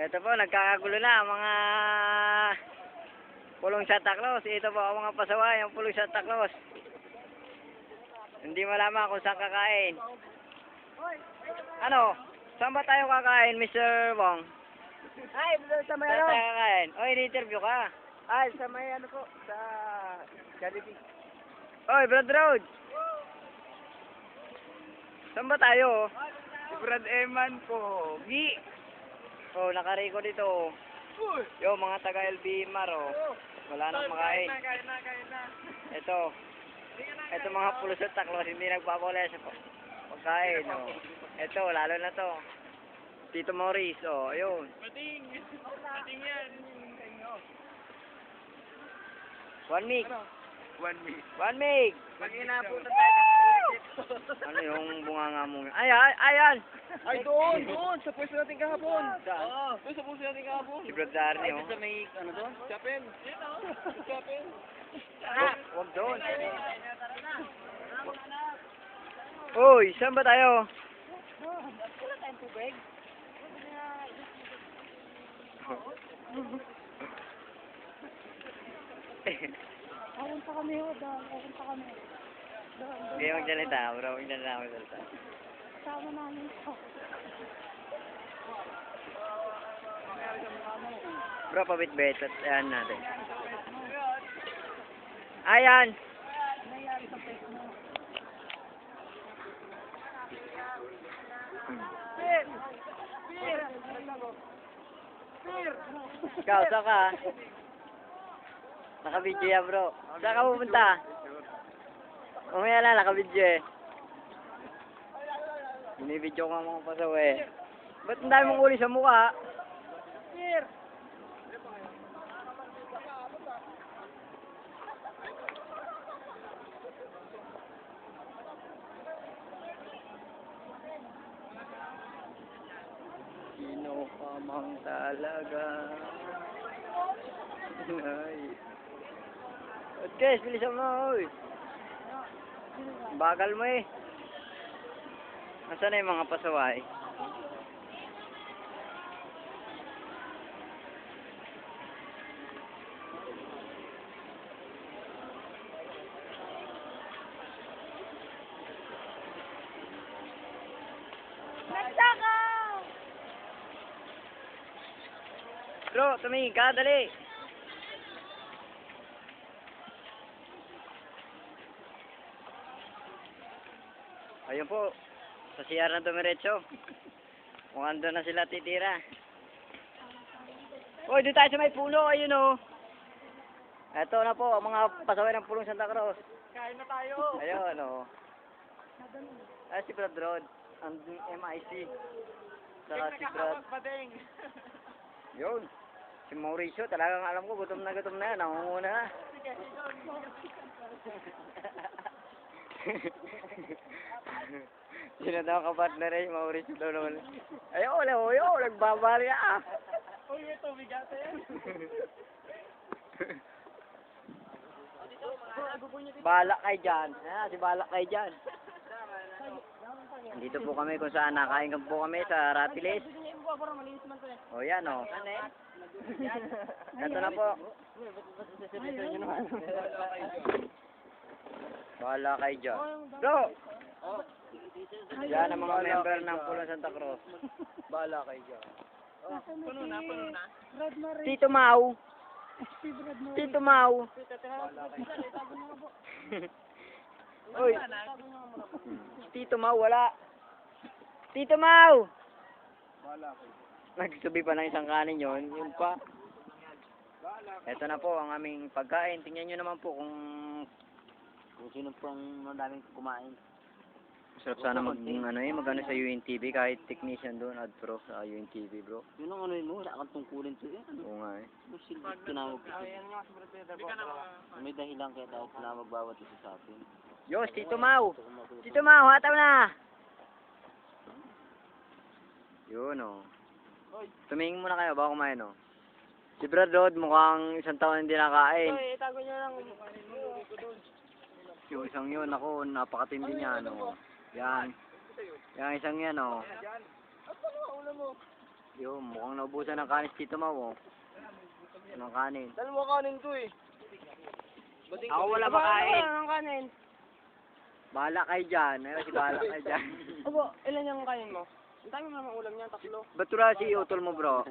Ito po, nagkakagulo na mga pulong Santa Claus. Ito po ang mga pasaway, ang pulong Santa Claus. Hindi malaman kung saan kakain. Ano? Saan ba tayo kakain, Mr. Wong? Ay, sa may Saan ano? tayo kakain? Oy, in-interview ka. Ay, sa may ano po, sa Jollibee. Oy, Brad Road. Saan ba tayo? Brad Eman po. Gi. Oh, nakareko dito. Yo, mga taga LB Mar, oh. Wala nang makain. Kain na, kain na. Ito. Ito mga pulos at taklos, hindi nagpapawala sa pa- pagkain, oh. Ito, lalo na to. Tito Maurice, oh, ayun. Mating. Mating yan. One mig. One week. One mig. Pag inabutan tayo. Ano yung bunganga mo? Ay, ay, ayan. Ay, doon, doon. Sa pwesto natin kahapon. Saan? Oo. Doon sa pwesto natin kahapon. Si Brad Darny, oh. may, ano doon? Chapel. Chapel. Ah, Huwag doon. Uy, saan ba tayo? Ayun pa kami ho, doon. Ayun pa kami. Hindi magsalita, bro. Magsalita, magsalita. Kasama namin ito. Bro, pabit-bit at ayan natin. Ayan! Ikaw, saan ka? Naka-video yan, bro. Saan ka pupunta? Umaya na, naka-video eh. Binibidyo ko nga mga pasaw eh. Ba't ang dami mong uli sa mukha? Pir! Sino ka mang talaga? Ay. Okay, bilisan mo, oy. Bagal mo eh. Nasaan na yung mga pasaway? Bro, tumingin ka, dali. Ayun po, sa CR na dumiretso. Mukhang doon na sila titira. Uy, doon tayo sa may puno, ayun o. Ito na po, ang mga pasaway ng pulong Santa Cruz. Kain na tayo. Ayun o. Ay, si Brad Rod. Ang MIC. Saka si Brad. Yun. Si Mauricio, talagang alam ko, gutom na gutom na yan. Nangunguna na. Sino daw kapartner eh, Mauricio daw naman. Ayaw, wala, ayaw, nagbabari ah. Uy, may tubig ata yan. Balak kay dyan. Ah, si Balak kay dyan. Dito po kami kung saan nakain po kami sa Rapiles. O yan o. Ito na po. Bahala kay dyan. Bro! Yan ang mga member ng Pulo Santa Cruz. Bala kayo dyan. Na Puno na, puno na. Brad Marie. Tito Mau! Si Brad Marie. Tito Mau! Uy! Tito Mau, wala. Tito Mau! Bala kayo. Nagsubi pa ng isang kanin yon, yun pa. Ito na po ang aming pagkain. Tingnan nyo naman po kung kung sino pong madaming kumain. Masarap sana mag, ano eh, magano sa UNTV kahit technician doon, ad pro sa UNTV bro. Yun ang ano mo, wala kang tungkulin to eh. Ano? Oo nga eh. Ano sila tinawag ko? Ayan nga si Brad Peter. Hindi ka na May dahilan kaya dapat tinawag bawat isa sa atin. Yos, Tito Mau! Tito Mau, hataw na! Yun oh. Tumingin muna kayo bago kumain oh. Si Brad Rod mukhang isang taon hindi nakain. Uy, itago niyo lang. Yung isang yun, ako, napakatindi niya, ano. Yan. Yan, isang yan, oh. Yun, mukhang naubusan ng kanin si Tito Mau, oh. Ng kanin. Dalawa kanin to eh. Ako wala makain. Ano ang kanin? Bahala kayo dyan. Ayun, si bahala kayo dyan. Opo, ilan yung kanin mo? Ang dami mo naman ulam niya, tatlo. Ba't si utol mo, bro?